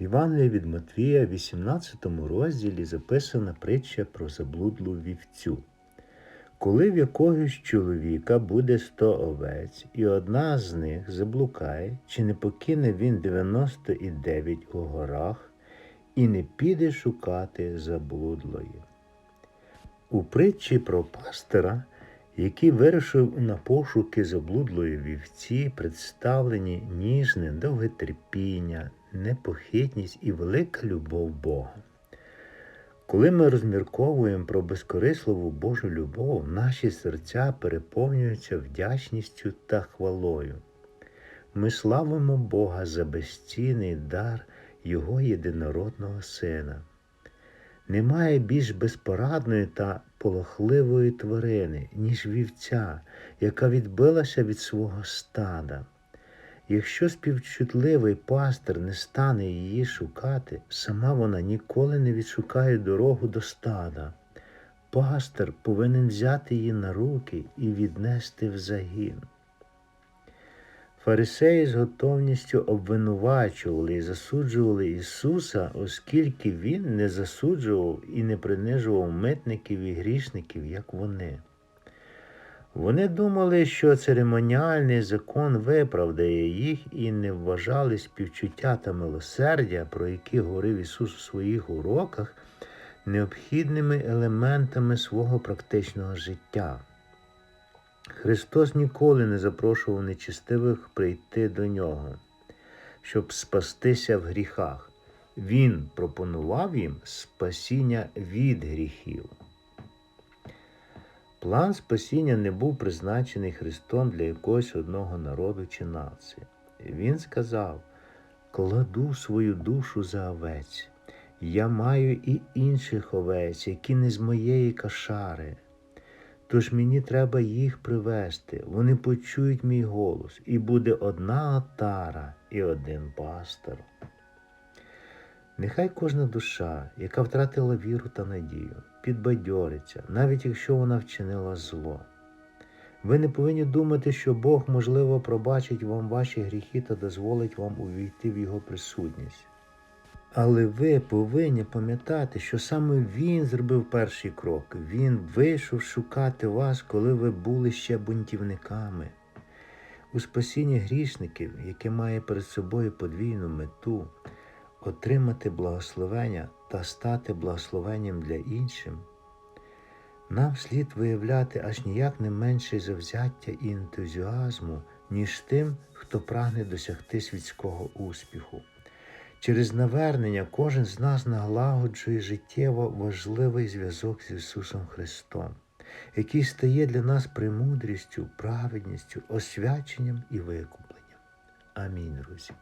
В Євангелії від Матвія, 18 розділі записана притча про заблудлу вівцю. Коли в якогось чоловіка буде сто овець, і одна з них заблукає, чи не покине він 99 у горах і не піде шукати заблудлої. У притчі про пастора, який вирушив на пошуки заблудлої вівці, представлені ніжне довготерпіння, непохитність і велика любов Бога. Коли ми розмірковуємо про безкорисливу Божу любов, наші серця переповнюються вдячністю та хвалою. Ми славимо Бога за безцінний дар Його єдинородного Сина. Немає більш безпорадної та полохливої тварини, ніж вівця, яка відбилася від свого стада. Якщо співчутливий пастир не стане її шукати, сама вона ніколи не відшукає дорогу до стада. Пастир повинен взяти її на руки і віднести в загін. Фарисеї з готовністю обвинувачували і засуджували Ісуса, оскільки Він не засуджував і не принижував митників і грішників, як вони. Вони думали, що церемоніальний закон виправдає їх і не вважали співчуття та милосердя, про які говорив Ісус у своїх уроках, необхідними елементами свого практичного життя. Христос ніколи не запрошував нечистивих прийти до нього, щоб спастися в гріхах. Він пропонував їм спасіння від гріхів. План спасіння не був призначений Христом для якогось одного народу чи нації. Він сказав: кладу свою душу за овець. Я маю і інших овець, які не з моєї кашари. Тож мені треба їх привести, вони почують мій голос, і буде одна отара і один пастор. Нехай кожна душа, яка втратила віру та надію, підбадьориться, навіть якщо вона вчинила зло. Ви не повинні думати, що Бог, можливо, пробачить вам ваші гріхи та дозволить вам увійти в Його присутність. Але ви повинні пам'ятати, що саме Він зробив перший крок. Він вийшов шукати вас, коли ви були ще бунтівниками. У спасінні грішників, яке має перед собою подвійну мету, отримати благословення та стати благословенням для іншим, нам слід виявляти аж ніяк не менше завзяття і ентузіазму, ніж тим, хто прагне досягти світського успіху. Через навернення кожен з нас налагоджує життєво важливий зв'язок з Ісусом Христом, який стає для нас премудрістю, праведністю, освяченням і викупленням. Амінь, друзі.